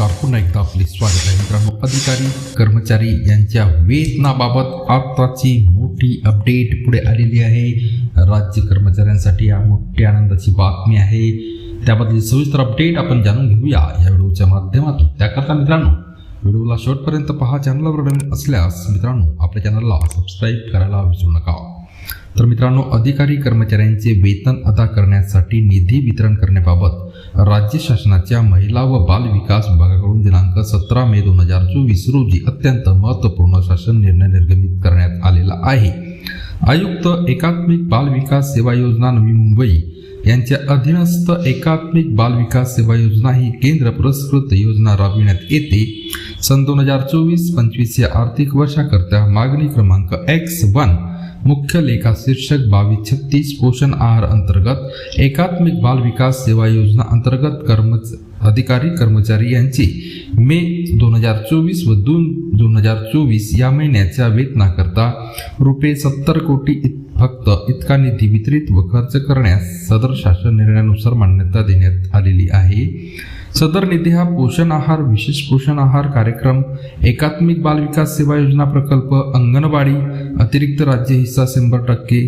नमस्कार पुन्हा एकदा आपले स्वागत आहे मित्रांनो. अधिकारी कर्मचारी यांच्या वेतनाबाबत आत्ताची मोठी अपडेट पुढे आलेली आहे. राज्य कर्मचाऱ्यांसाठी या मोठी आनंदाची बातमी आहे. त्याबद्दल सविस्तर अपडेट आपण जाणून घेऊया या व्हिडिओच्या माध्यमातून. त्याकरता मित्रांनो व्हिडिओला शेवटपर्यंत पहा चॅनलवर असल्यास मित्रांनो आपल्या चॅनलला सबस्क्राईब करायला विसरू नका. तर मित्रांनो अधिकारी कर्मचाऱ्यांचे वेतन अदा करण्यासाठी निधी वितरण करण्याबाबत राज्य शासनाच्या महिला व बाल विकास विभागाकडून दिनांक सतरा मे दोन हजार चोवीस रोजी अत्यंत महत्त्वपूर्ण शासन निर्णय निर्गमित करण्यात आलेला आहे. आयुक्त एकात्मिक बाल विकास सेवा योजना नवी मुंबई यांच्या अधीनस्थ एकात्मिक बाल विकास सेवा योजना ही केंद्र पुरस्कृत योजना राबविण्यात येते. सन दोन हजार चोवीस पंचवीस या आर्थिक वर्षाकरता मागणी क्रमांक एक्स वन मुख्य लेखा शीर्षक बावीस छत्तीस पोषण आहार अंतर्गत एकात्मिक बाल विकास सेवा योजना अंतर्गत कर्मच अधिकारी कर्मचारी यांची मे दोन हजार चोवीस व दोन दोन हजार चोवीस या महिन्याच्या वेतनाकरता रुपये सत्तर कोटी इत फक्त इतका निधी वितरित व खर्च करण्यास सदर शासन निर्णयानुसार मान्यता देण्यात आलेली आहे. सदर निधी हा पोषण आहार विशेष पोषण आहार कार्यक्रम एकात्मिक बाल विकास सेवा योजना प्रकल्प अंगणवाडी अतिरिक्त राज्य हिस्सा शंभर टक्के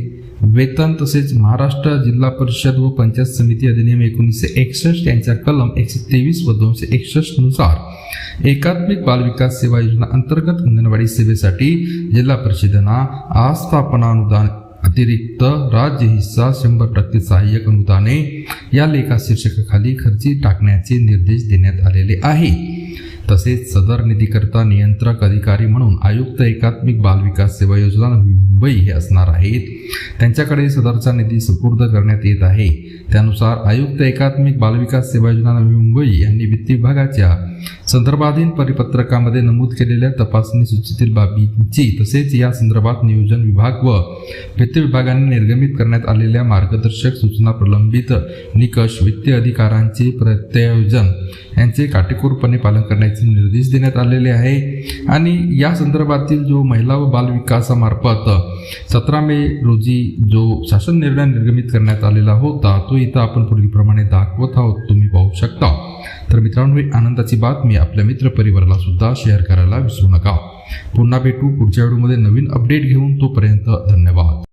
वेतन तसेच महाराष्ट्र जिल्हा परिषद व पंचायत समिती अधिनियम एकोणीसशे एकसष्ट यांच्या कलम एकशे तेवीस व दोनशे एकसष्टनुसार एकात्मिक बाल विकास सेवा योजना अंतर्गत अंगणवाडी सेवेसाठी जिल्हा परिषदेना आस्थापना अनुदान अतिरिक्त राज्य हिस्सा शंभर टक्के सहाय्यक अनुदाने या लेखा शीर्षकाखाली खर्ची टाकण्याचे निर्देश देण्यात आलेले आहे. तसेच सदर निधीकरता नियंत्रक अधिकारी म्हणून आयुक्त एकात्मिक बाल विकास सेवा योजना मुंबई हे असणार आहेत. त्यांच्याकडे सदरचा निधी सुपूर्द करण्यात येत आहे. त्यानुसार आयुक्त एकात्मिक बालविकास सेवा योजना नवी मुंबई यांनी वित्त विभागाच्या संदर्भाधीन परिपत्रकामध्ये नमूद केलेल्या तपासणी सूचीतील बाबींची तसेच या संदर्भात नियोजन विभाग व वित्त विभागाने निर्गमित करण्यात आलेल्या मार्गदर्शक सूचना प्रलंबित निकष वित्तीय अधिकारांचे प्रत्यायोजन यांचे काटेकोरपणे पालन करण्याचे निर्देश देण्यात आलेले आहे. आणि या संदर्भातील जो महिला व बाल विकासामार्फत सतरा मे रोजी जो शासन निर्णय निर्गमित करण्यात आलेला होता तो इथं आपण पुढीलप्रमाणे दाखवत आहोत. तुम्ही पाहू शकता. तर मित्रांनो ही आनंदाची बातमी आपल्या मित्रपरिवाराला सुद्धा शेअर करायला विसरू नका. पुन्हा भेटू पुढच्या व्हिडिओमध्ये नवीन अपडेट घेऊन तोपर्यंत धन्यवाद.